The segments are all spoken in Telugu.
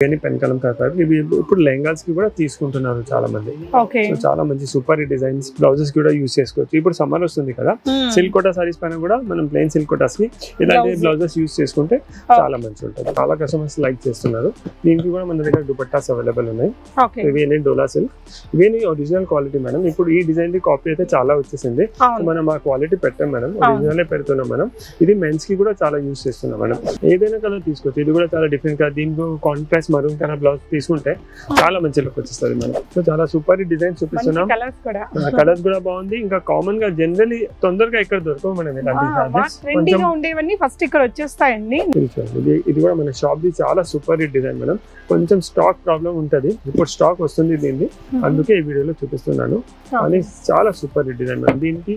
ఇవన్నీ పెన్కలం కాదు ఇవి ఇప్పుడు లెహంగాస్కి కూడా తీసుకుంటున్నారు చాలా మంది సో చాలా మంచి సూపర్ డిజైన్స్ బ్లౌజెస్ కూడా యూస్ చేసుకోవచ్చు. ఇప్పుడు సమ్మర్ వస్తుంది కదా. సిల్క్ కోటా సారీస్ పైన కూడా మనం ప్లెయిన్ సిల్క్ కోటాస్కి ఇలాంటి. బ్లౌజెస్. యూస్ చేసుకుంటే చాలా మంచి ఉంటుంది చాలా కస్టమర్స్ లైక్ చేస్తున్నారు. దీనికి కూడా మన దగ్గర దుపట్టాస్ అవైలబుల్ ఉన్నాయి. ఓకే. ఇవి ఏంటి? డోలా సిల్క్. ఇవి ఒరిజినల్ క్వాలిటీ మేడం ఇప్పుడు ఈ డిజైన్ ది కాపీ అయితే చాలా వచ్చేసింది. మనం ఆ క్వాలిటీ పెట్టాం మేడం ఒరిజినల్ పెడుతున్నాం మనం ఇది మెన్స్కి కూడా చాలా యూస్ చేస్తున్నాం మేడం ఏదైనా కలర్ తీసుకోవచ్చు. ఇది కూడా చాలా డిఫరెంట్ కలర్ దీనికి కాంట్రాస్ట్ మరూన్ కలర్ బ్లౌజ్ తీసుకుంటే చాలా మంచి లుక్ వచ్చేస్తుంది మేడం సో చాలా సూపర్ డిజైన్ చూపిస్తున్నాం. కలర్స్ కూడా. కలర్స్ బాగుంది. ఇంకా కామన్గా జనరలీ తొందరగా ఇక్కడ దొరకవు మనం ఇలాంటి ఫస్ట్ ఇక్కడ వచ్చేస్తాయండి. ఇది కూడా మన షాప్ ది చాలా సూపర్ హిట్ డిజైన్ మేడం కొంచెం స్టాక్ ప్రాబ్లం ఉంటది. ఇప్పుడు స్టాక్ వస్తుంది దీన్ని అందుకే ఈ వీడియోలో చూపిస్తున్నాను. కానీ చాలా సూపర్ హిట్ డిజైన్ మేడం దీనికి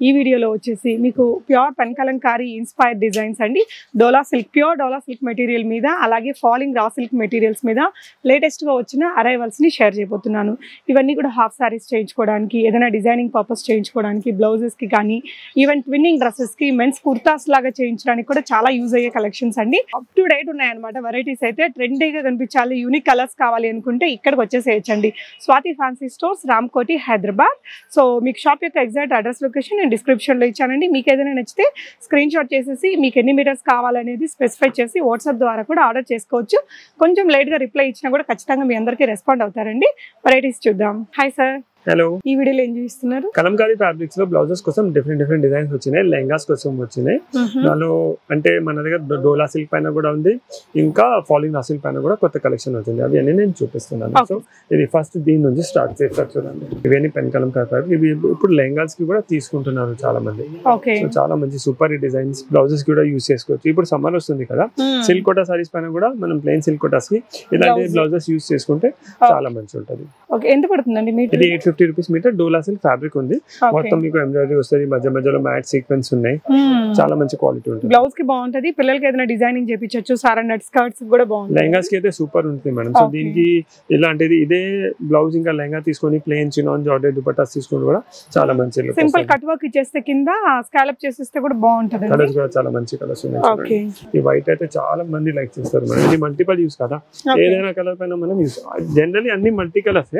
ఈ వీడియోలో వచ్చేసి మీకు ప్యూర్ పెన్కలంకారీ ఇన్స్పైర్డ్ డిజైన్స్ అండి. Dola silk pure Dola silk material మీద అలాగే ఫాలింగ్ రా సిల్క్ మెటీరియల్స్ మీద లేటెస్ట్గా వచ్చిన అరైవల్స్ని షేర్ చేయబోతున్నాను. ఇవన్నీ కూడా హాఫ్ సారీస్ చేయించుకోవడానికి ఏదైనా డిజైనింగ్ పర్పస్ చేయించుకోవడానికి బ్లౌజెస్కి కానీ ఈవెన్ ట్విన్నింగ్ డ్రెస్సెస్కి మెన్స్ కుర్తాస్ లాగా చేయించడానికి కూడా చాలా యూజ్ అయ్యే కలెక్షన్స్ అండి. అప్ టు డేట్ ఉన్నాయన్నమాట వెరైటీస్ అయితే. ట్రెండీగా కనిపించాలి యూనిక్ కలర్స్ కావాలి అనుకుంటే ఇక్కడికి వచ్చేసేయచ్చండి. Swathi fancy stores Ramkoti Hyderabad so మీకు షాప్ యొక్క ఎగ్జాక్ట్ అడ్రస్ లొకేషన్ నేను డిస్క్రిప్షన్లో ఇచ్చానండి. మీకు ఏదైనా నచ్చితే స్క్రీన్ షాట్ చేసేసి మీకు ఎన్ని మీటర్స్ కావాలనేది స్పెసిఫై చేసి వాట్సాప్ ద్వారా కూడా ఆర్డర్ చేసుకోవచ్చు. కొంచెం లేట్గా రిప్లై ఇచ్చినా కూడా ఖచ్చితంగా మీ అందరికీ రెస్పాండ్ అవుతారండి. వెరైటీస్ చూద్దాం. హాయ్ సార్ హలో ఈ వీడియోలో ఏం చూపిస్తున్నారు? కలంకారీ ఫ్యాబ్రిక్స్లో బ్లౌజెస్ కోసం డిఫరెంట్ డిఫరెంట్ డిజైన్స్ వచ్చినాయి. లెహంగాస్ కోసం వచ్చినాయి. దానిలో అంటే మన దగ్గర డోలా సిల్క్ పైన కూడా ఉంది. ఇంకా ఫాలింగ్ సిల్క్ పైన కూడా కొత్త కలెక్షన్ వచ్చింది. అవి అన్ని నేను చూపిస్తున్నాను. సో ఇది ఫస్ట్ దీని నుంచి స్టార్ట్ చేస్తారు చూడండి. ఇవన్నీ పెన్కలం కాదు ఇవి ఇప్పుడు లెహంగాస్కి కూడా తీసుకుంటున్నారు చాలా మంది ఓకే సో చాలా మంచి సూపర్ డిజైన్స్ బ్లౌజెస్ కూడా యూస్ చేసుకోవచ్చు. ఇప్పుడు సమ్మర్ వస్తుంది కదా. సిల్క్ కోటా సారీస్ పైన కూడా మనం ప్లెయిన్ సిల్క్ కోటాస్కి ఇలాంటి. బ్లౌజెస్ యూస్ చేసుకుంటే చాలా మంచి ఉంటుంది ఓకే ఎంత పడుతుందండి ఇది eight fifty rupees metre Dola silk fabric ఉంది. మొత్తం మీకు ఎంబ్రాయిడరీ వస్తుంది. మధ్య మధ్యలో మ్యాట్ సీక్వెన్స్ ఉన్నాయి. చాలా మంచి క్వాలిటీ ఉంటుంది. బ్లౌజ్కి బాగుంటది. పిల్లలకి ఏదైనా డిజైనింగ్ చేపించవచ్చు సారా నెట్ స్కర్ట్స్ కూడా బాగుంటుంది లెహంగాస్కి అయితే సూపర్ ఉంటుంది మేడం. సో. దీనికి ఇలాంటిది ఇదే బ్లౌజ్ ఇంకా లెహంగా తీసుకొని ప్లేన్ చినాన్ జార్డెడ్ దుపట్టాస్ తీసుకొని కూడా చాలా మంచి సింపుల్. కట్ వర్క్ ఇచ్చేస్తే కింద స్కాలప్ చేసేస్తే కూడా బాగుంటది కలర్స్ కూడా చాలా మంచి కలర్స్ ఉన్నాయి. ఈ వైట్ అయితే చాలా మంది లైక్ చేస్తారు మేడం. ఇది మల్టిపల్ యూస్ కదా. ఏదైనా కలర్ పైన మనం యూస్ జనరలీ అన్ని మల్టీ కలర్స్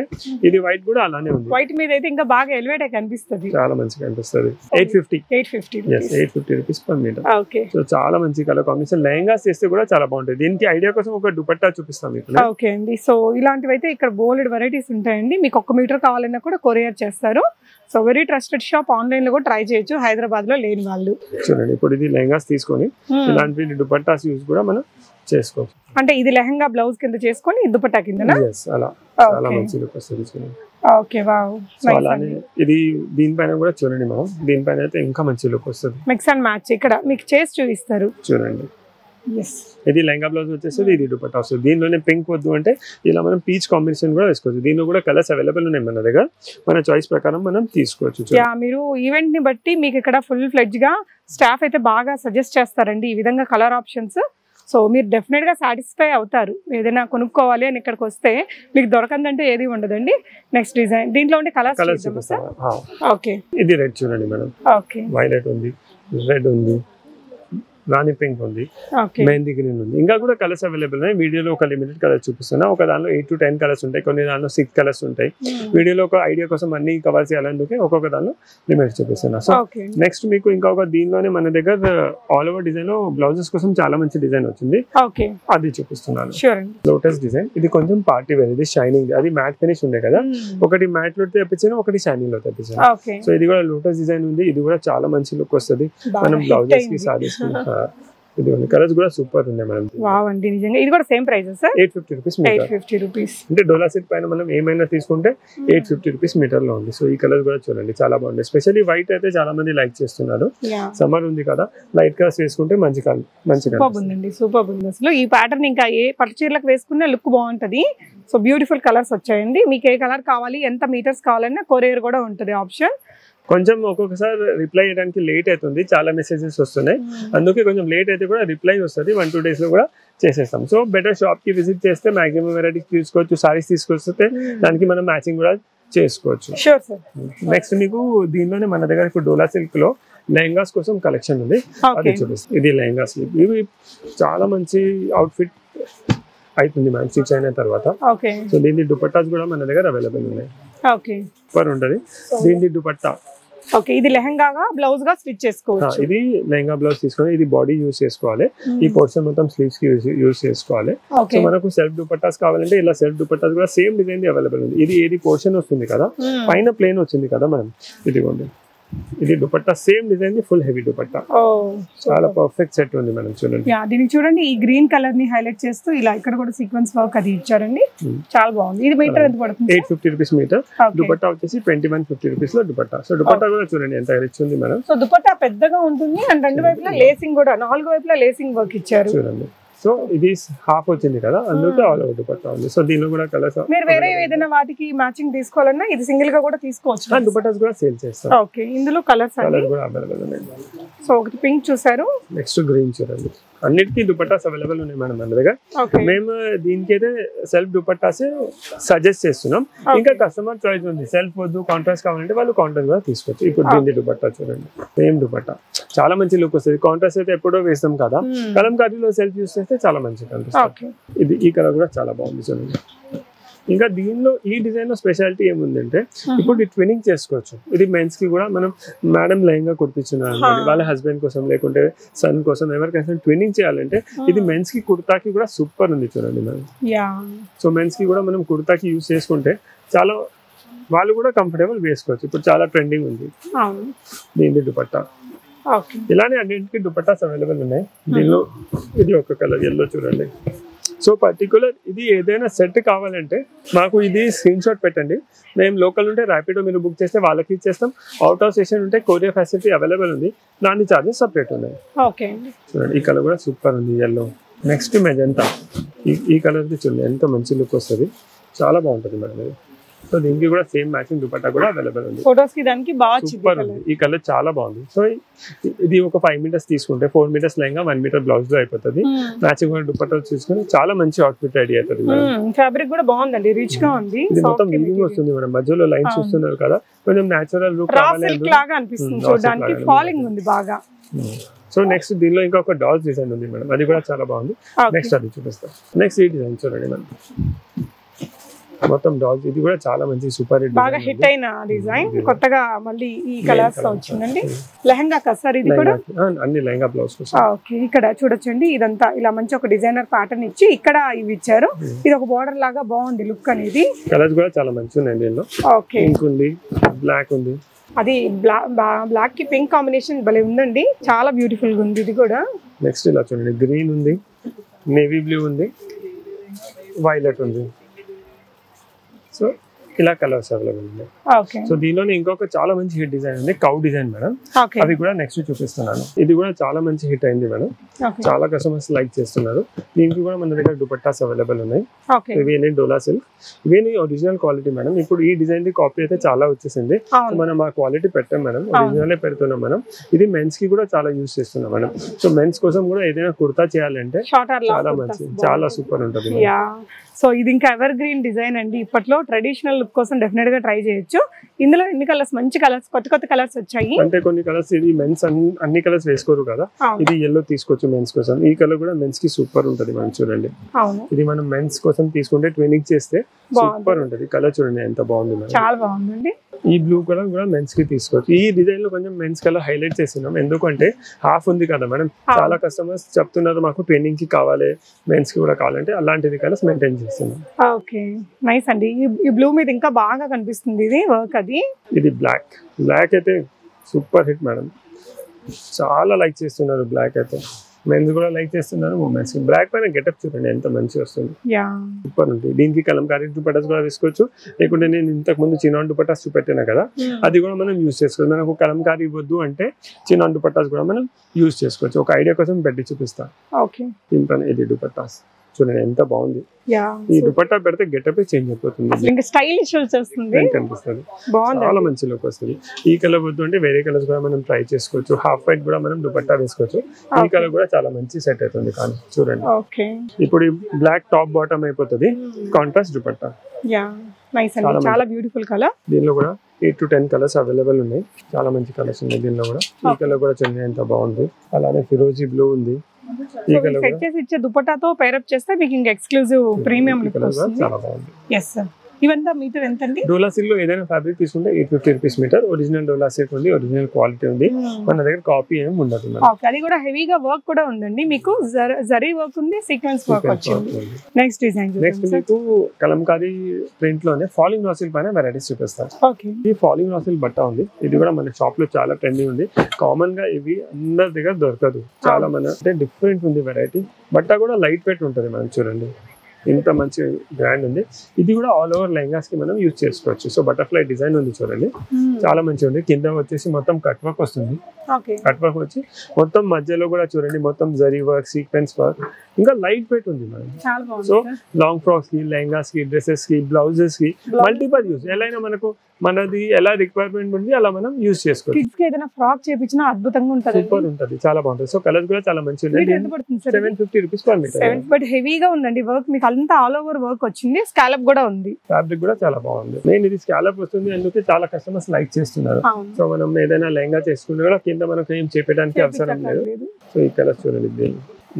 ఇది వైట్ కూడా అలానే ఉంది వైట్ మీద అయితే ఇంకా బాగా ఎలివేట్ కనిపిస్తుంది. చాలా మంచిగా అనిపిస్తుంది eight fifty eight fifty eight fifty rupees per metre okay so చాలా మంచి కలర్ కాంబినేషన్ లెహంగాస్ చేస్తే కూడా చాలా బాగుంటుంది దీనికి ఐడియా కోసం ఒక దుపట్టా చూపిస్తాం మీకు. ఓకే అండి. సో ఇలాంటివి అయితే ఇక్కడ బోల్డ్ వెరైటీస్ ఉంటాయండి. మీకు ఒక్క మీటర్ కావాలన్నా కూడా కొరియర్ చేస్తారు. సో వెరీ ట్రస్టెడ్ షాప్ ఆన్లైన్లో కూడా ట్రై చేయొచ్చు. హైదరాబాద్లో లేని వాళ్ళు. చూడండి ఇప్పుడు ఇది లెహంగాస్ తీసుకొని Hmm. ఇలాంటి దుపట్టాస్ యూస్ కూడా మనం చేసుకోవచ్చు. అంటే ఇది లెహంగా బ్లౌజ్ కింద చేసుకొని దుపట్టా Yes, అలా. చాలా మంచి ఓకే అలానే ఇది దీనిపైన కూడా చూడండి మనం. దీనిపైన అయితే ఇంకా మంచి లుక్ వస్తుంది. మిక్స్ అండ్ మ్యాచ్ ఇక్కడ మీకు చేసి చూపిస్తారు. చూడండి. ఇది లెహంగా బ్లౌజ్ వచ్చేస్తుంది ఇది దుపట్టా వస్తుంది. దీనిలోనే పింక్ వద్దు అంటే ఇలా మనం పీచ్ కాంబినేషన్ కూడా వేసుకోవచ్చు. దీనిలో కూడా కలర్స్ అవైలబుల్ ఉన్నాయి మన దగ్గర. మన చాయిస్ ప్రకారం మనం తీసుకోవచ్చు మీరు ఈవెంట్ని బట్టి మీకు ఇక్కడ ఫుల్ ఫ్లెడ్జ్గా స్టాఫ్ అయితే బాగా సజెస్ట్ చేస్తారండి. ఈ విధంగా కలర్ ఆప్షన్స్ సో మీరు డెఫినెట్గా సాటిస్ఫై అవుతారు. ఏదైనా కొనుక్కోవాలి అని ఇక్కడికి వస్తే మీకు దొరకందంటే ఏది ఉండదండి. నెక్స్ట్ డిజైన్ దీంట్లో ఉండే కలర్స్ కలర్స్ ఓకే ఇది రెడ్ చూడండి మేడం. ఓకే వైలెట్ ఉంది రెడ్ ఉంది. రాణి పింక్ ఉంది. మెహందీ గ్రీన్ ఉంది. ఇంకా కూడా కలర్స్ అవైలబుల్ ఉన్నాయి. వీడియోలో ఒక లిమిటెడ్ కలర్ చూపిస్తున్నా. ఒక దానిలో ఎయిట్ టు టెన్ కలర్స్ ఉంటాయి. కొన్ని దానిలో సిక్స్ కలర్స్ ఉంటాయి. వీడియోలో ఒక ఐడియా కోసం అన్ని కవర్ చేయాలందుకే ఒక్కొక్క దానిలో లిమిట్ చూపిస్తున్నా. సో నెక్స్ట్ మీకు ఇంకొక దీనిలోనే మన దగ్గర ఆల్ ఓవర్ డిజైన్లో బ్లౌజెస్ కోసం చాలా మంచి డిజైన్ వచ్చింది. ఓకే. అది చూపిస్తున్నాను. లోటస్ డిజైన్ ఇది కొంచెం పార్టీ వేర్ ఇది షైనింగ్ అది మ్యాట్ ఫినిష్ ఉండే కదా. ఒకటి మ్యాట్లో తెప్పించాను ఒకటి షైనింగ్లో తెప్పించాను. సో ఇది కూడా లోటస్ డిజైన్ ఉంది. ఇది కూడా చాలా మంచి లుక్ వస్తుంది. మనం బ్లౌజెస్కి సారీస్ ఆ, ఇది ఉంది. కలర్స్ కూడా సూపర్ ఉన్నాయి మనం వావ్ అండి నిజంగా. ఇది కూడా same price sir? Eight fifty rupees eight metre fifty rupees అంటే డోలా సెట్ పైన మనం ఏమైనా తీసుకుంటే ఎయిట్ ఫిఫ్టీ రూపీస్ మీటర్లో ఉంది. సో ఈ కలర్ కూడా చూడండి చాలా బాగుంది ఎస్పెషల్లీ వైట్ అయితే చాలా మంది లైక్ చేస్తున్నారు. సమ్మర్ ఉంది కదా లైట్ కలర్స్ వేసుకుంటే మంచి కలర్ మంచి సూపర్ ఉందండి సూపర్ ఉంది. అసలు ఈ ప్యాటర్న్ ఇంకా ఏ పట్టు చీరలకు వేసుకున్న లుక్ బాగుంటది. సో బ్యూటిఫుల్ కలర్స్ వచ్చాయండి. మీకు ఏ కలర్ కావాలి ఎంత మీటర్స్ కావాలన్నా కొరియర్ కూడా ఉంటుంది ఆప్షన్ కొంచెం ఒక్కొక్కసారి రిప్లై చేయడానికి లేట్ అవుతుంది. చాలా మెసేజెస్ వస్తున్నాయి. అందుకే కొంచెం లేట్ అయితే కూడా రిప్లై వస్తుంది. వన్ టూ డేస్లో కూడా చేసేస్తాం. సో బెటర్ షాప్కి విజిట్ చేస్తే మాక్సిమం వెరైటీస్ తీసుకోవచ్చు సారీస్ తీసుకొస్తే దానికి మనం మ్యాచింగ్ కూడా చేసుకోవచ్చు. నెక్స్ట్ మీకు దీనిలోనే మన దగ్గర ఇప్పుడు డోలా సిల్క్లో లెహంగాస్ కోసం కలెక్షన్ ఉంది. అది చూపిస్తాం. ఇది లెహంగా స్లీప్ ఇవి చాలా మంచి అవుట్ఫిట్ అవుతుంది మ్యామ్ స్టిచ్ అయిన తర్వాత. సో దీని దుపట్టాస్ కూడా మన దగ్గర అవైలబుల్ ఉన్నాయి. ఓకే సూపర్ ఉంటుంది. దీని దుపట్టా ఓకే ఇది లెహంగాగా బ్లౌజ్గా స్టిచ్ చేసుకోవచ్చు. ఇది లెహంగా బ్లౌజ్ తీసుకొని ఇది బాడీ యూస్ చేసుకోవాలి. ఈ పోర్షన్ మొత్తం స్లీవ్స్కి యూస్ చేసుకోవాలి. సో మనకు సెల్ఫ్ దుపట్టాస్ కావాలంటే ఇలా సెల్ఫ్ దుపట్టాస్ కూడా సేమ్ డిజైన్ అవైలబుల్ ఉంది. ఇది ఏది పోర్షన్ వస్తుంది కదా? పైన ప్లేన్ వచ్చింది కదా మనం ఇదిగోండి. ఇది dupatta same design full heavy dupatta. చాలా పర్ఫెక్ట్ సెట్ ఉంది మనం చూడండి. యా దీనికి చూడండి ఈ గ్రీన్ కలర్ని హైలైట్ చేస్తూ ఇలా ఇక్కడ కూడా సీక్వెన్స్ వర్క్ అది ఇచ్చారండి. చాలా బాగుంది. ఇది మీటర్ ఎంత పడుతుంది eight fifty rupees metre. Dupatta వచ్చేసి ట్వంటీ వన్ ఫిఫ్టీ రూపీస్లో దుపట్టా. సో దుపట్టా కూడా చూడండి ఎంత రిచ్ ఉంది మేడం. సో దుపట్టా పెద్దగా ఉంటుంది. అండ్ రెండు వైపులా లేసింగ్ కూడా నాలుగు వైపులా లేసింగ్ వర్క్ ఇచ్చారు. చూడండి. సో ఇది హాఫ్ వచ్చింది కదా అందుకే ఆల్ ఓవర్ దుపట్టా ఉంది. సో దీనిలో కూడా కలర్స్ మీరు వేరే ఏదైనా వాటికి మ్యాచింగ్ తీసుకోవాలన్నా ఇది సింగిల్గా కూడా తీసుకోవచ్చు. దుపట్టాస్ కూడా సేల్ చేస్తాం. ఓకే ఇందులో కలర్స్ కలర్ కూడా అవైలబుల్ సో ఒకటి పింక్ చూసారు నెక్స్ట్ గ్రీన్ చూడండి. అన్నిటికీ దుపట్టాస్ అవైలబుల్ ఉన్నాయి మేడం మన దగ్గర. మేము దీనికి అయితే సెల్ఫ్ దుపట్టాస్ సజెస్ట్ చేస్తున్నాం. ఇంకా కస్టమర్ చాయిస్ ఉంది. సెల్ఫ్ వద్దు కాంట్రాస్ట్ కావాలంటే వాళ్ళు కాంట్రాస్ట్ కూడా తీసుకోవచ్చు. ఇప్పుడు దీని దుపట్టా చూడండి. సేమ్ దుపట్టా. చాలా మంచి లుక్ వస్తుంది. కాంట్రాస్ట్ అయితే ఎప్పుడో వేస్తాం కదా. కలంకారీలో సెల్ఫ్ యూస్ చేస్తే చాలా కనిపిస్తుంది. ఓకే. ఇది ఈ కలర్ కూడా చాలా బాగుంది చూడండి. ఇంకా దీనిలో ఈ డిజైన్లో స్పెషాలిటీ ఏముందంటే ఇప్పుడు ఇది ట్వినింగ్ చేసుకోవచ్చు. ఇది మెన్స్కి కూడా మనం మేడం కుట్టించున్నారు Huh. వాళ్ళ హస్బెండ్ కోసం లేకుంటే సన్ కోసం ఎవరికైనా ట్వినింగ్ చేయాలంటే ఇది మెన్స్కి కుర్తాకి కూడా సూపర్ ఉంది చూడండి మేడం సో మెన్స్కి కూడా మనం కుర్తాకి యూస్ చేసుకుంటే చాలా వాళ్ళు కూడా కంఫర్టబుల్ వేసుకోవచ్చు. ఇప్పుడు చాలా ట్రెండింగ్ ఉంది. దీని దుపట్టా. ఇలానే అన్నింటికి దుపట్టాస్ అవైలబుల్ ఉన్నాయి. దీనిలో ఇది ఒక కలర్ ఎల్లో చూడండి. సో పర్టికులర్ ఇది ఏదైనా సెట్ కావాలంటే మాకు ఇది స్క్రీన్ షాట్ పెట్టండి. మేము లోకల్ ఉంటే ర్యాపిడో మీరు బుక్ చేస్తే వాళ్ళకి ఇచ్చేస్తాం. అవుట్ ఆఫ్ స్టేషన్ ఉంటే కొరియర్ ఫెసిలిటీ అవైలబుల్ ఉంది. దాని చార్జెస్ సపరేట్ ఉన్నాయి. ఓకే చూడండి ఈ కలర్ కూడా సూపర్ ఉంది ఎల్లో నెక్స్ట్ మెజంతా ఈ ఈ కలర్కి చూడండి ఎంత మంచి లుక్ వస్తుంది. చాలా బాగుంటుంది మేడం ఇది. సో దీనికి కూడా సేమ్ మ్యాచింగ్ దుపట్టా కూడా అవైలబుల్ ఉంది. ఫొటోస్కి దానికి బాగా సూపర్ ఉంది. ఈ కలర్ చాలా బాగుంది. సో ఇది ఒక ఫైవ్ మీటర్స్ తీసుకుంటే four metres lehenga one metre బ్లౌజ్లో అయిపోతుంది. మ్యాచింగ్ కూడా దుపట్టా చూసుకొని చాలా మంచి అవుట్ఫిట్ రెడీ అవుతుంది ఫ్యాబ్రిక్ కూడా బాగుందండి. రిచ్గా ఉంది. ఇది మొత్తం వీవింగ్ వస్తుంది మేడం మధ్యలో లైన్స్. చూస్తున్నారు కదా. కొంచెం నేచురల్ లుక్ లాగా అనిపిస్తుంది Hmm, చూడడానికి. లాగా ఫాలింగ్ ఉంది బాగా. సో నెక్స్ట్ దీనిలో ఇంకొక డాల్స్ డిజైన్ ఉంది మేడం అది కూడా చాలా బాగుంది. నెక్స్ట్ అది చూపిస్తాం. నెక్స్ట్ ఈ డిజైన్ చూడండి మేడం మొత్తం డాల్స్ ఇది కూడా చాలా మంచి సూపర్ హిట్ బాగా హిట్ అయిన డిజైన్. కొత్తగా మళ్ళీ ఈ కలర్స్ వచ్చిందండి. లెహంగా కదా సార్ ఇది కూడా? అన్ని లెహంగా బ్లౌజ్ ఓకే. ఇక్కడ చూడొచ్చండి. ఇదంతా ఇలా మంచి ఒక డిజైనర్ ప్యాటర్న్ ఇచ్చి ఇక్కడ ఇవి ఇచ్చారు. ఇది ఒక బార్డర్ లాగా బాగుంది లుక్ అనేది. కలర్స్ కూడా చాలా మంచి ఉన్నాయి దీనిలో ఓకే. పింక్ ఉంది బ్లాక్ ఉంది. అది బ్లాక్ బ్లాక్కి పింక్ కాంబినేషన్ భలే ఉందండి. చాలా బ్యూటిఫుల్గా ఉంది ఇది కూడా. నెక్స్ట్ ఇలా చూడండి. గ్రీన్ ఉంది నేవీ బ్లూ ఉంది వైలెట్ ఉంది. సో ఇలా కలర్స్ అవైలబుల్ ఉన్నాయి ఓకే సో దీనిలోనే ఇంకొక చాలా మంచి హిట్ డిజైన్ ఉంది కౌ డిజైన్ మేడం. అవి కూడా నెక్స్ట్ చూపిస్తున్నాను. ఇది కూడా చాలా మంచి హిట్ అయింది మేడం. చాలా కస్టమర్స్ లైక్ చేస్తున్నారు. దీనికి కూడా మన దగ్గర దుపట్టాస్ అవైలబుల్ ఉన్నాయి. ఓకే. ఇవి డోలా సిల్క్ ఇవి ఒరిజినల్ క్వాలిటీ మేడం. ఇప్పుడు ఈ డిజైన్ ది కాపీ అయితే చాలా వచ్చేసింది. మనం ఆ క్వాలిటీ పెట్టాం మేడం. ఒరిజినల్ పెడుతున్నాం మనం ఇది మెన్స్కి కూడా చాలా యూస్ చేస్తున్నాం మేడం. సో మెన్స్ కోసం కూడా ఏదైనా కుర్తా చేయాలంటే చాలా మంచి చాలా సూపర్ ఉంటుంది సో ఇది ఇంకా ఎవర్ గ్రీన్ డిజైన్ అండి. ఇప్పట్లో ట్రెడిషనల్ లుక్ కోసం డెఫినెట్గా ట్రై చేయొచ్చు. ఇందులో ఎన్ని కలర్స్? మంచి కలర్స్ కొత్త కొత్త కలర్స్ వచ్చాయి. అంటే కొన్ని కలర్స్ ఇది మెన్స్ అన్ని కలర్స్ వేసుకోరు కదా? ఇది ఎల్లో తీసుకోవచ్చు మెన్స్ కోసం. ఈ కలర్ కూడా మెన్స్కి సూపర్ ఉంటుంది మనం చూడండి. ఇది మనం మెన్స్ కోసం తీసుకుంటే ట్వినింగ్ చేస్తే. సూపర్ ఉంటుంది. కలర్ చూడండి ఎంత బాగుంది చాలా బాగుందండి. ఈ బ్లూ కలర్ కూడా మెన్స్కి తీసుకోవచ్చు. ఈ డిజైన్లో కొంచెం మెన్స్ కలర్ హైలైట్ చేస్తున్నాం. ఎందుకంటే హాఫ్ ఉంది కదా మేడం చాలా కస్టమర్స్ చెప్తున్నారు మాకు ట్రైనింగ్కి కావాలి మెన్స్కి కూడా కావాలంటే అలాంటిది కలర్స్ మెయింటైన్ చేస్తున్నాం. ఓకే. నైస్ అండి. ఈ బ్లూ మీద ఇంకా బాగా కనిపిస్తుంది ఇది వర్క్ అది. ఇది బ్లాక్ బ్లాక్ అయితే సూపర్ హిట్ మేడం చాలా లైక్ చేస్తున్నారు బ్లాక్ అయితే. మెన్స్ కూడా లైక్ చేస్తున్నారు ఉమెన్స్ బ్లాక్ పైన గెటప్ చూడండి ఎంత మంచి వస్తుంది. సూపర్ ఉంది. దీనికి కలంకారీ దుపట్టాస్ కూడా వేసుకోవచ్చు. లేకుంటే నేను ఇంతకు ముందు చిన్న దుపట్టాస్ చూపెట్టాను కదా అది కూడా మనం యూస్ చేసుకోవచ్చు. మనకు కలంకారీ వద్దు అంటే చిన్న దుపట్టాస్ కూడా మనం యూస్ చేసుకోవచ్చు. ఒక ఐడియా కోసం పెట్టి చూపిస్తా. ఓకే దీనిపైన ఇది దుపట్టాస్. చూడండి ఎంత బాగుంది. ఈ దుపట్టా పెడితే గెటప్ చేంజ్ అయిపోతుంది. ఇంకా స్టైలిష్ వచ్చేస్తుంది కనిపిస్తుంది బాగుంది చాలా మంచి లుక్ వస్తుంది. ఈ కలర్ వద్దు అంటే వేరే కలర్స్ కూడా మనం ట్రై చేసుకోవచ్చు. హాఫ్ వైట్ కూడా మనం దుపట్టా వేసుకోవచ్చు. ఈ. కలర్ కూడా చాలా మంచి సెట్ అవుతుంది కానీ చూడండి. ఇప్పుడు బ్లాక్ టాప్ బాటమ్ అయిపోతుంది. కాంట్రాస్ట్ దుపట్టా. చాలా బ్యూటిఫుల్ కలర్ దీనిలో కూడా eight to ten colours available ఉన్నాయి. చాలా మంచి కలర్స్ ఉన్నాయి దీనిలో కూడా. ఈ. కలర్ కూడా చూడండి ఎంత బాగుంది. అలానే ఫిరోజీ బ్లూ ఉంది. సెట్ చేసి ఇచ్చే దుపట్టాతో పేరప్ చేస్తే మీకు ఇంకా ఎక్స్క్లూజివ్ ప్రీమియం లుక్ వస్తుంది. ఎస్ సార్ ఇవంతా మీటర్ ఎంత అండి డోలా సిల్క్లో ఏదైనా ఫ్యాబ్రిక్ తీసుకుంటే eight fifty rupees metre original dola silk ఉంది ఒరిజినల్ క్వాలిటీ ఉంది. మన దగ్గర కాపీ ఏమి ఉండదు ఓకే అది కూడా హెవీగా వర్క్ కూడా ఉందండి. మీకు జర- జరీ వర్క్ ఉంది సీక్వెన్స్ వర్క్ వచ్చింది. నెక్స్ట్ డిజైన్ నెక్స్ట్ మీకు కలంకారీ ప్రింట్లోనే ఫాలింగ్ నాసిల్ పైన వెరైటీస్ చూపిస్తాను ఓకే ఈ ఫాలింగ్ నాసిల్ బట్ట ఉంది. ఇది కూడా మన షాప్లో చాలా ట్రెండింగ్ ఉంది. కామన్గా ఇవి అందరి దగ్గర దొరకదు. చాలా మన అంటే డిఫరెంట్ ఉంది వెరైటీ బట్ట కూడా లైట్ వెయిట్ ఉంటుంది మనం చూడండి. ఇంత మంచి బ్రాండ్ ఉంది. ఇది కూడా ఆల్ ఓవర్ లెహంగాస్కి మనం యూజ్ చేసుకోవచ్చు. సో బటర్ఫ్లై డిజైన్ ఉంది చూడండి. చాలా మంచిగా ఉంది. కింద వచ్చేసి మొత్తం కట్ వర్క్ వస్తుంది. కట్ వర్క్ వచ్చి మొత్తం మధ్యలో కూడా చూడండి మొత్తం జరీ వర్క్ సీక్వెన్స్ వర్క్ ఇంకా లైట్ వెయిట్ ఉంది మనం సో. లాంగ్ ఫ్రాక్స్కి లెహంగాస్కి డ్రెస్సెస్కి బ్లౌజెస్కి మల్టిపల్ యూస్ ఎలా మనకు మనది ఎలా రిక్వైర్మెంట్ ఉంది అలా మనం యూస్ చేసుకోవచ్చు. కిడ్స్కి ఏదైనా ఫ్రాక్ చేపించినా అద్భుతంగా ఉంటుంది సూపర్ ఉంటుంది చాలా బాగుంటుంది. సో కలర్స్ కూడా చాలా మంచి seven fifty rupees per metre but హెవీగా ఉందండి వర్క్ మీకు అంతా ఆల్ ఓవర్ వర్క్ వచ్చింది స్కాలప్ కూడా ఉంది. ఫ్యాబ్రిక్ కూడా చాలా బాగుంది. మెయిన్ ఇది స్కాలప్ వస్తుంది అందుకే చాలా కస్టమర్స్ లైక్ చేస్తున్నారు. సో మనం ఏదైనా లెహంగా చేసుకుంటే కూడా కింద మనకు ఏం చేపించడానికి అవసరం లేదు. సో ఈ కలర్స్ చూడండి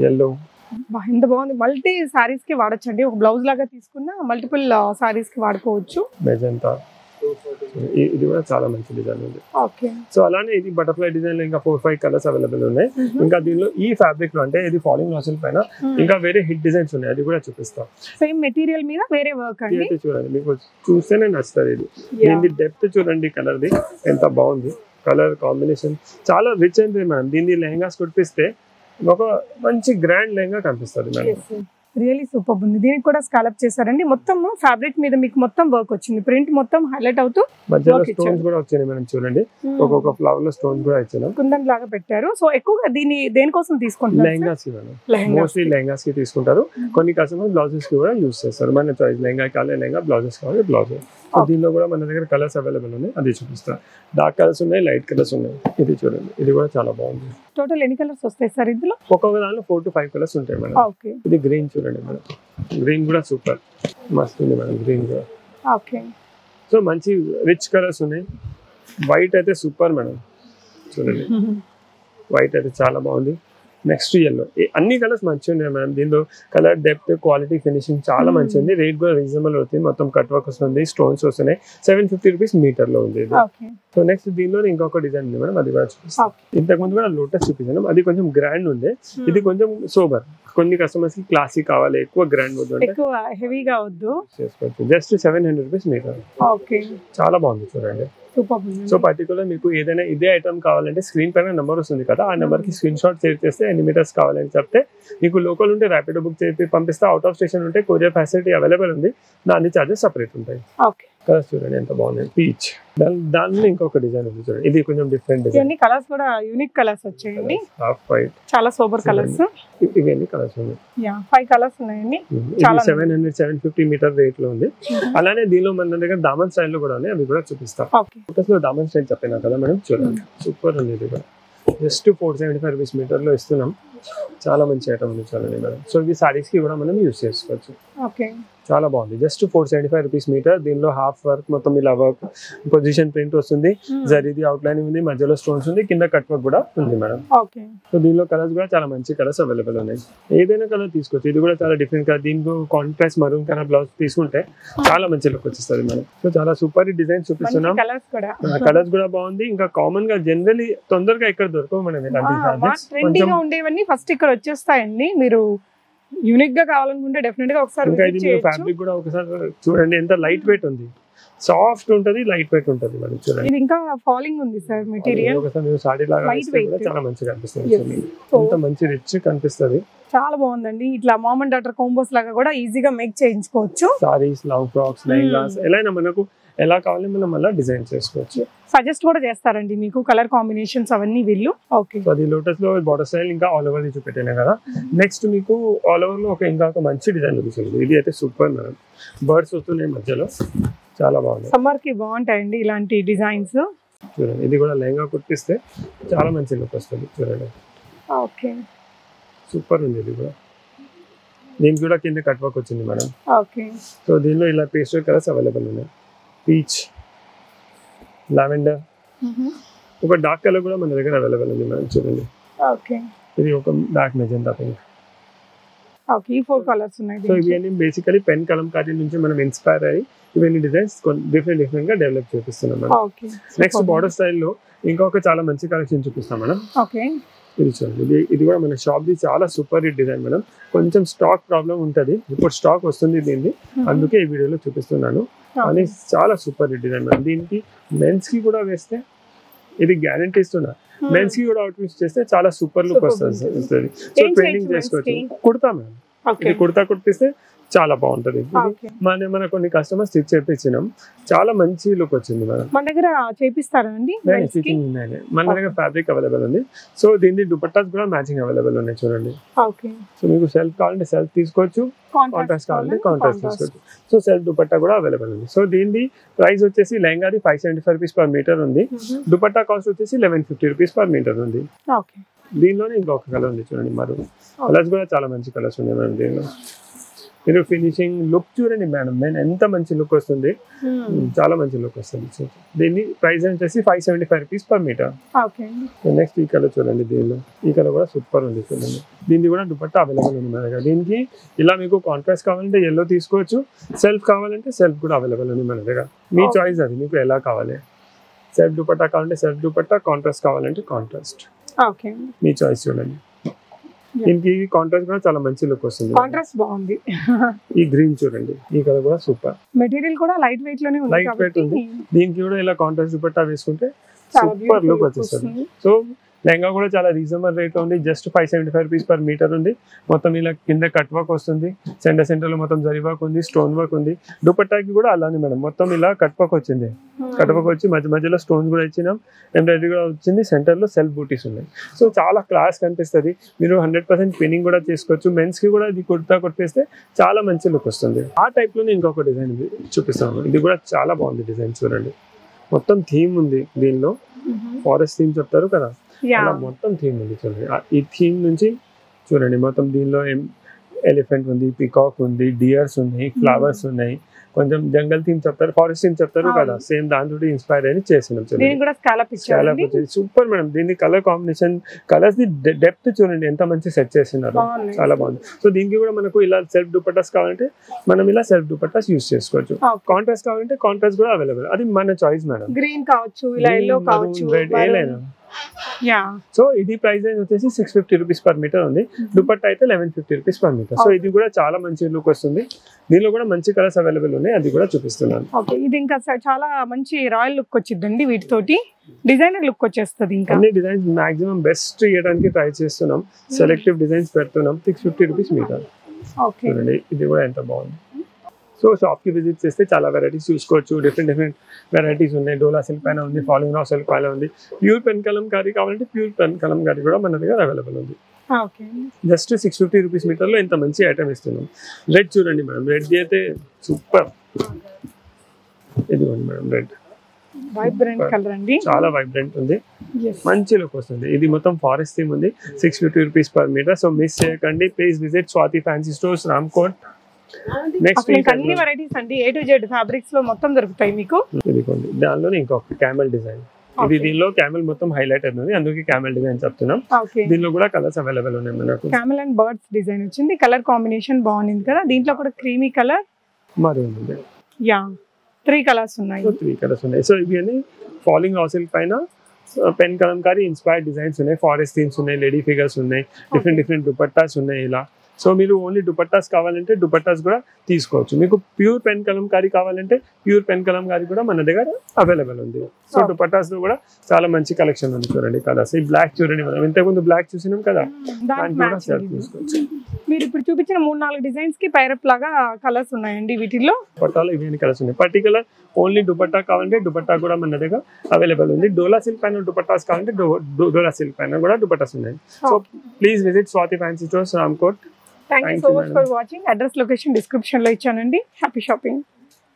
ఎల్లో ఎంత బాగుంది. మల్టీ సారీస్కి వాడొచ్చండి. ఒక బ్లౌజ్ లాగా తీసుకున్న మల్టిపుల్ సారీస్కి వాడుకోవచ్చు. మెజంతా ఇది కూడా చాలా మంచి డిజైన్ ఉంది. సో అలానే ఇది బటర్ఫ్లై డిజైన్లో ఇంకా ఫోర్ ఫైవ్ కలర్స్ అవైలబుల్ ఉన్నాయి. ఇంకా దీనిలో ఈ ఫ్యాబ్రిక్లో అంటే ఇది ఫాలింగ్ నాసిల్ పైన ఇంకా వేరే హిట్ డిజైన్స్ ఉన్నాయి. అది కూడా చూపిస్తాం. సేమ్ మెటీరియల్ మీద వేరే వర్క్ అండి? చూడండి మీకు చూస్తేనే నచ్చుతుంది ఇది. దీని డెప్త్ చూడండి కలర్ ది ఎంత బాగుంది. కలర్ కాంబినేషన్ చాలా రిచ్ అండ్ మేడం దీన్ని లెహంగాస్ కుట్టిస్తే ఒక మంచి గ్రాండ్ లెహంగా కనిపిస్తుంది మేడం రియలీ సూపర్ ఉంది. దీనికి కూడా స్కాలప్ చేశారండి. మొత్తం ఫ్యాబ్రిక్ మీద మీకు మొత్తం వర్క్ వచ్చింది. ప్రింట్ మొత్తం హైలైట్ అవుతూ స్టోన్స్ కూడా వచ్చినాయి మేడం చూడండి. ఒక్కొక్క ఫ్లవర్లో స్టోన్స్ కూడా ఇచ్చాను కుందన్ లాగా పెట్టారు. సో ఎక్కువగా దీని దేనికోసం తీసుకుంటున్నారు లెహంగాస్ మోస్ట్లీ లెహంగాస్. కి తీసుకుంటారు. కొన్ని కస్టమర్ బ్లౌజెస్కి కూడా యూస్ చేస్తారు. మన చాయిస్ లెహంగా కావాలి లెహంగా బ్లౌజెస్ కావాలి బ్లౌజ్ దీనిలో కూడా మన దగ్గర కలర్స్ అవైలబుల్ ఉన్నాయి. అది చూపిస్తా. డార్క్ కలర్స్ ఉన్నాయి లైట్ కలర్స్ ఉన్నాయి. ఇది చూడండి. ఇది కూడా చాలా బాగుంది. టోటల్ ఎన్ని కలర్స్ వస్తాయి సార్ ఇందులో? ఒక్కొక్క దానిలో ఫోర్ టు ఫైవ్ కలర్స్ ఉంటాయి మేడం. ఓకే ఇది గ్రీన్ చూడండి మేడం. గ్రీన్ కూడా సూపర్ మస్తు ఉంది మేడం గ్రీన్ కూడా. ఓకే సో మంచి రిచ్ కలర్స్ ఉన్నాయి. వైట్ అయితే సూపర్ మేడం. చూడండి. వైట్ అయితే చాలా బాగుంది. నెక్స్ట్ ఎల్లో అన్ని కలర్స్ మంచిగా ఉన్నాయి మేడం దీనిలో కలర్ డెప్త్ క్వాలిటీ ఫినిషింగ్ చాలా. మంచిగా ఉంది రేట్ కూడా రీజనబుల్ అవుతుంది. మొత్తం కట్ వర్క్ వస్తుంది. స్టోన్స్ వస్తున్నాయి. సెవెన్ ఫిఫ్టీ రూపీస్ మీటర్లో ఉంది సో నెక్స్ట్ దీనిలో ఇంకొక డిజైన్ ఉంది మేడం అది కూడా చూపిస్తాను ఓకే. ఇంతకు ముందు కూడా లోటస్ చూపించాను. అది కొంచెం గ్రాండ్ ఉంది. ఇది కొంచెం సోబర్. కొన్ని కస్టమర్స్కి క్లాసిక్ కావాలి ఎక్కువ గ్రాండ్ వద్దు ఎక్కువ హెవీగా వద్దు. Just seven hundred rupees metre. Okay. చాలా బాగుంది చూడండి. సో పర్టికులర్ మీకు ఏదైనా ఇదే ఐటమ్ కావాలంటే స్క్రీన్ పైన నెంబర్ వస్తుంది కదా ఆ నెంబర్కి స్క్రీన్ షాట్ సేవ్ చేస్తే ఎన్ని మీటర్స్ కావాలని చెప్తే మీకు లోకల్ ఉంటే ర్యాపిడో బుక్ చేసి పంపిస్తే అవుట్ ఆఫ్ స్టేషన్ ఉంటే కొరియర్ ఫెసిలిటీ అవైలబుల్ ఉంది. దాని చార్జెస్ సపరేట్ ఉంటాయి. ఓకే కలర్స్ చూడండి ఎంత బాగుంది పీచ్ దాని దానిలో ఇంకొక డిజైన్ ఉంది చూడండి. ఇది కొంచెం డిఫరెంట్ డిజైన్ కలర్స్ కూడా యూనిక్ కలర్స్ వచ్చాయండి. హాఫ్ వైట్ చాలా సూపర్ కలర్స్ ఇవన్నీ కలర్స్ ఉన్నాయి. ఫైవ్ కలర్స్ ఉన్నాయండి. చాలా seven hundred seven fifty metre రేట్లో ఉంది. అలానే దీనిలో మన దగ్గర దామన్ స్టైల్లో కూడా ఉన్నాయి. అవి కూడా చూపిస్తాం. ఓకే ఫోటోస్లో దామన్ స్టైల్ చెప్పినా కదా మేడం? చూడండి. సూపర్ ఉంది ఇది కూడా. Just four seventy five rupees మీటర్లో ఇస్తున్నాం. చాలా మంచి ఐటమ్ ఉంది చూడండి మేడం. సో ఇవి సారీస్కి కూడా మనం యూస్ చేసుకోవచ్చు. ఓకే చాలా బాగుంది. Just four seventy five rupees metre దీనిలో హాఫ్ వర్క్ మొత్తం ఇలా వర్క్ పొజిషన్ ప్రింట్ వస్తుంది. జరీది అవుట్ లైన్ ఉంది. మధ్యలో స్టోన్స్ ఉంది. కింద కట్ వర్క్ కూడా ఉంది మేడం. ఓకే సో దీనిలో కలర్స్ కూడా చాలా మంచి కలర్స్ అవైలబుల్ ఉన్నాయి. ఏదైనా కలర్ తీసుకోవచ్చు. ఇది కూడా చాలా డిఫరెంట్ కలర్ దీనికి కాంట్రాస్ట్ మరూన్ కలర్ బ్లౌజ్ తీసుకుంటే చాలా మంచి లుక్ వచ్చేస్తుంది మేడం. సో చాలా సూపర్ డిజైన్ చూపిస్తున్నాం. కలర్స్ కూడా. బాగుంది. ఇంకా కామన్గా జనరలీ తొందరగా ఇక్కడ దొరకవు మనం కొంచెం ఉండేవన్నీ ఫస్ట్ ఇక్కడ వచ్చేస్తాయండి. మీరు యూనిక్గా కావాలనుకుంటే డెఫినెట్గా ఒకసారి ఫ్యాబ్రిక్ కూడా ఒకసారి చూడండి. ఎంత లైట్ వెయిట్ ఉంది. సాఫ్ట్ ఉంటది లైట్ వెయిట్ ఉంటది మనం చూడండి. ఇది ఇంకా ఫాలింగ్ ఉంది సార్ మెటీరియల్ ఒకసారి మీరు సాడీ లాగా కూడా weight. చాలా మంచిగా కనిపిస్తుంది ఎంత మంచి రిచ్ కనిపిస్తుంది. చాలా బాగుందండి. ఇట్లా మామ్ అండ్ డాటర్ కాంబోస్ లాగా కూడా ఈజీగా మేక్ చేయించుకోవచ్చు. సారీస్ లాంగ్ ఫ్రాక్స్ లెహంగాస్ ఎలా అయినా మనకు ఎలా కావాలి మనం మళ్ళీ డిజైన్ చేసుకోవచ్చు. సజెస్ట్ కూడా చేస్తారండి మీకు కలర్ కాంబినేషన్స్ అవన్నీ వీళ్ళు. ఓకే సో అది లోటస్లో బార్డర్ స్టైల్ ఇంకా ఆల్ ఓవర్ చూపెట్టాను కదా. నెక్స్ట్ మీకు ఆల్ ఓవర్లో ఒక ఇంకా ఒక మంచి డిజైన్ చూపిస్తుంది. ఇది అయితే సూపర్ మేడం బర్డ్స్ వస్తున్నాయి మధ్యలో. చాలా బాగుంది. సమ్మర్కి బాగుంటాయండి ఇలాంటి డిజైన్స్ చూడండి ఇది కూడా లెహంగా కుట్టిస్తే చాలా మంచి లుక్ వస్తుంది. చూడండి. ఓకే సూపర్ ఉంది ఇది కూడా. దీనికి కూడా కింద కట్ వర్క్ వచ్చింది మేడం ఓకే సో దీనిలో ఇలా పేస్టల్ కలర్స్ అవైలబుల్ ఉన్నాయి. Peach lavender. ఒక డార్క్ కలర్ కూడా మన దగ్గర అవైలబుల్ ఉంది మేడం చూడండి. ఓకే. ఇది ఒక డార్క్ మెజెంటా పింక్. ఓకే ఈ ఫోర్ కలర్స్ ఉన్నాయి సో. ఇవన్నీ బేసికలీ పెన్ కలంకారీ నుంచి మనం ఇన్స్పైర్ అయ్యి ఇవన్నీ డిజైన్స్ డిఫరెంట్ డిఫరెంట్గా డెవలప్ చేపిస్తున్నాం మేడం ఓకే నెక్స్ట్ బార్డర్ స్టైల్లో ఇంకొక చాలా మంచి కలెక్షన్ చూపిస్తాం మేడం ఓకే. ఇది చూడండి. ఇది ఇది కూడా మన షాప్ ది చాలా సూపర్ హిట్ డిజైన్ మేడం. కొంచెం స్టాక్ ప్రాబ్లం ఉంటుంది. ఇప్పుడు స్టాక్ వస్తుంది దీన్ని అందుకే ఈ వీడియోలో చూపిస్తున్నాను. అని చాలా సూపర్ హిట్ డిజైన్ మేడం. దీనికి మెన్స్కి కూడా వేస్తే ఇది గ్యారంటీ ఇస్తున్నా. మెన్స్కి కూడా అవుట్ఫిట్స్ చేస్తే చాలా సూపర్ లుక్ వస్తుంది. సో ట్రైనింగ్ men's చేసుకోవచ్చు. కుడతా మేడం. ఇది కుర్తా కుట్టిస్తే చాలా బాగుంటది. మన మన కొన్ని కస్టమర్ స్టిచ్ చేపించినాం. చాలా మంచి లుక్ వచ్చింది మేడం. మన దగ్గర చేపిస్తారా అండి? men's కి? స్టిచింగ్ ఉన్నాయి మన దగ్గర ఫ్యాబ్రిక్ అవైలబుల్ ఉంది. సో దీని దుపట్టాస్ కూడా మ్యాచింగ్ అవైలబుల్ ఉన్నాయి చూడండి. ఓకే. సో మీకు సెల్ఫ్ కావాలంటే సెల్ఫ్ తీసుకోవచ్చు. కాంట్రాస్ట్ కావాలంటే కాంట్రాస్ట్ తీసుకోవచ్చు. సో సెల్ఫ్ దుపట్టా కూడా అవైలబుల్ ఉంది. సో దీని ప్రైస్ వచ్చేసి లెహంగాది five seventy five rupees per metre ఉంది దుపట్టా కాస్ట్ వచ్చేసి eleven fifty rupees per metre ఉంది. ఓకే. దీనిలోనే ఇంకొక కలర్ ఉంది చూడండి మరో. కలర్స్ కూడా చాలా మంచి కలర్స్ ఉన్నాయి మేడం దీనిలో. మీరు ఫినిషింగ్ లుక్ చూడండి మేడం నేను ఎంత మంచి లుక్ వస్తుంది? చాలా మంచి లుక్ వస్తుంది. దీన్ని ప్రైస్ వచ్చేసి five seventy five rupees per metre okay next ఈ కలర్ చూడండి దీనిలో. ఈ కలర్ కూడా సూపర్ ఉంది చూడండి. దీనికి కూడా దుపట్టా అవైలబుల్ ఉంది మన దగ్గర దీనికి ఇలా మీకు కాంట్రాస్ట్ కావాలంటే ఎల్లో తీసుకోవచ్చు. సెల్ఫ్ కావాలంటే సెల్ఫ్ కూడా అవైలబుల్ ఉంది మన దగ్గర మీ. చాయిస్ అది. మీకు ఎలా కావాలి? సెల్ఫ్ దుపట్టా కావాలంటే సెల్ఫ్ దుపట్టా కాంట్రాస్ట్ కావాలంటే కాంట్రాస్ట్ ఓకే మీ చాయిస్ చూడండి. దీనికి కాంట్రాస్ట్ కూడా చాలా మంచి లుక్ వస్తుంది. కాంట్రాస్ట్ బాగుంది. ఈ గ్రీన్ చూడండి. ఈ కలర్ కూడా సూపర్ మెటీరియల్ కూడా లైట్ వెయిట్లోనే ఉంది Light weight ఉంది. దీనికి కూడా ఇలా కాంట్రాస్ట్ దుపట్టా వేసుకుంటే సూపర్ లుక్ వచ్చేస్తుంది. సో లెహంగా కూడా చాలా రీజనబుల్ రేట్ ఉంది. Just five seventy five rupees per metre ఉంది. మొత్తం ఇలా కింద కట్ వర్క్ వస్తుంది. సెంటర్ సెంటర్లో మొత్తం జరి వర్క్ ఉంది స్టోన్ వర్క్ ఉంది. దుపట్టాకి కూడా అలానే మేడం మొత్తం ఇలా కట్ వర్క్ వచ్చింది. కట్ వర్క్ వచ్చి మధ్య మధ్యలో స్టోన్స్ కూడా ఇచ్చినాం. ఎంబ్రాయిడరీ కూడా వచ్చింది. సెంటర్లో సెల్ఫ్ బూటీస్ ఉన్నాయి. సో చాలా క్లాస్ కనిపిస్తుంది. మీరు హండ్రెడ్ పర్సెంట్ పిన్నింగ్ కూడా చేసుకోవచ్చు. మెన్స్కి కూడా ఇది కుర్తా కొట్టేస్తే చాలా మంచి లుక్ వస్తుంది. ఆ టైప్లోనే ఇంకొక డిజైన్ చూపిస్తాను. ఇది కూడా చాలా బాగుంది డిజైన్ చూడండి. మొత్తం థీమ్ ఉంది దీనిలో. ఫారెస్ట్ థీమ్ చెప్తారు కదా. అలా మొత్తం థీమ్ ఉంది చూడండి. ఈ థీమ్ నుంచి చూడండి మొత్తం దీనిలో ఏం ఎలిఫెంట్ ఉంది పికాక్ ఉంది డియర్స్ ఉన్నాయి ఫ్లవర్స్ ఉన్నాయి. కొంచెం జంగల్ థీమ్ చెప్తారు ఫారెస్ట్ థీమ్ చెప్తారు. కదా. సేమ్ దాంతో ఇన్స్పైర్ అయ్యి చేసినాం చూడండి. సూపర్ మేడం దీని కలర్ కాంబినేషన్ కలర్స్ ది డెప్త్ చూడండి ఎంత మంచి సెట్ బాగున్నాయి. చాలా బాగుంది. సో దీనికి కూడా మనకు ఇలా సెల్ఫ్ దుపట్టాస్ కావాలంటే మనం ఇలా సెల్ఫ్ దుపట్టాస్ యూస్ చేసుకోవచ్చు. కాంట్రాస్ట్ కావాలంటే కాంట్రాస్ట్ కూడా అవైలబుల్ అది మన చాయిస్ మేడం గ్రీన్ కావచ్చు ఇలా ఎల్లో కావచ్చు సో ఇది ప్రైస్ వచ్చేసి six fifty rupees per metre ఉంది. దుపట్టా అయితే eleven fifty rupees per metre so. ఇది కూడా చాలా మంచి లుక్ వస్తుంది. దీనిలో కూడా మంచి కలర్స్ అవైలబుల్ ఉన్నాయి. అది కూడా చూపిస్తున్నాను. ఓకే. ఇది ఇంకా చాలా మంచి రాయల్ లుక్ వచ్చిందండి వీటితోటి. డిజైనర్ లుక్ వచ్చేస్తుంది ఇంకా. అన్ని డిజైన్స్ మాక్సిమం బెస్ట్ ఇవ్వడానికి ట్రై చేస్తున్నాం. సెలెక్టివ్ డిజైన్స్ పెడుతున్నాం. Six fifty rupees metre okay. ఇది కూడా ఎంత బాగుంది. సో షాప్కి విజిట్ చేస్తే చాలా వెరైటీస్ చూసుకోవచ్చు. డిఫరెంట్ డిఫరెంట్ వెరైటీస్ ఉన్నాయి. డోలా సిల్క్ పైన ఉంది ఫాలోయింగ్ ఆఫ్ సిల్క్ పైన ఉంది. ప్యూర్ పెన్ కలం కారీ కావాలంటే ప్యూర్ పెన్ కలం కారీ కూడా మన దగ్గర అవైలబుల్ ఉంది. జస్ట్ సిక్స్ ఫిఫ్టీ రూపీస్ మీటర్లో ఇంత మంచి ఐటమ్ ఇస్తున్నాం. రెడ్ చూడండి మేడం. రెడ్ అయితే సూపర్. ఇదిగోండి మేడం రెడ్ వైబ్రెంట్ కలర్ అండి. చాలా వైబ్రెంట్ ఉంది. మంచి లుక్ వస్తుంది. ఇది మొత్తం ఫారెస్ట్ థీమ్ ఉంది. Six fifty rupees per metre so miss చేయకండి. Please visit Swathi fancy stores Ramkote next అన్ని వెరైటీస్ అండి ఏ టు జెడ్ ఫ్యాబ్రిక్స్లో మొత్తం దొరుకుతాయి మీకు. ఇదిగోండి దానిలోనే ఇంకొక క్యామెల్ డిజైన్ ఇది. దీనిలో క్యామెల్ మొత్తం హైలైట్ అవుతుంది అందుకే క్యామెల్ డిజైన్ చెప్తున్నాం. దీనిలో కూడా కలర్స్ అవైలబుల్ ఉన్నాయి మనకు. క్యామెల్ అండ్ బర్డ్స్ డిజైన్ వచ్చింది కలర్ కాంబినేషన్ బాగుంది కదా దీంట్లో కూడా క్రీమీ కలర్ మరి యా త్రీ కలర్స్ ఉన్నాయి. త్రీ కలర్స్ ఉన్నాయి. సో ఇవి అన్ని ఫాలింగ్ హౌసిల్ పైన పెన్ కలంకారీ ఇన్స్పైర్డ్ డిజైన్స్ ఉన్నాయి ఫారెస్ట్ థీమ్స్ ఉన్నాయి లేడీ ఫిగర్స్ ఉన్నాయి డిఫరెంట్ డిఫరెంట్ దుపట్టాస్ ఉన్నాయి ఇలా. సో మీరు ఓన్లీ దుపట్టాస్ కావాలంటే దుపట్టాస్ కూడా తీసుకోవచ్చు. మీకు ప్యూర్ పెన్ కలంకారీ కావాలంటే ప్యూర్ పెన్ కలంకారీ కూడా మన దగ్గర అవైలబుల్ ఉంది. So Okay. దుపట్టాస్లో కూడా చాలా మంచి కలెక్షన్ ఉంది చూడండి కలర్స్ ఈ బ్లాక్ చూడండి మనం. ఇంతకుముందు బ్లాక్ చూసినాం కదా. దానికి కూడా చేసుకోవచ్చు మీరు ఇప్పుడు చూపించిన మూడు నాలుగు డిజైన్స్కి పైరప్ లాగా కలర్స్ ఉన్నాయండి వీటిల్లో? దుపట్టాలో ఇవన్నీ కలర్స్ ఉన్నాయి? పర్టికులర్ ఓన్లీ దుపట్టా కావాలంటే దుపట్టా కూడా మన దగ్గర అవైలబుల్ ఉంది. డోలా సిల్క్ పైన దుపట్టాస్ కావాలంటే డోలా సిల్క్ పైన కూడా దుపట్టాస్ ఉన్నాయి. So please visit Swathi fancy stores Ramkote thank you so much. For watching address location డిస్క్రిప్షన్లో ఇచ్చానండి. Happy shopping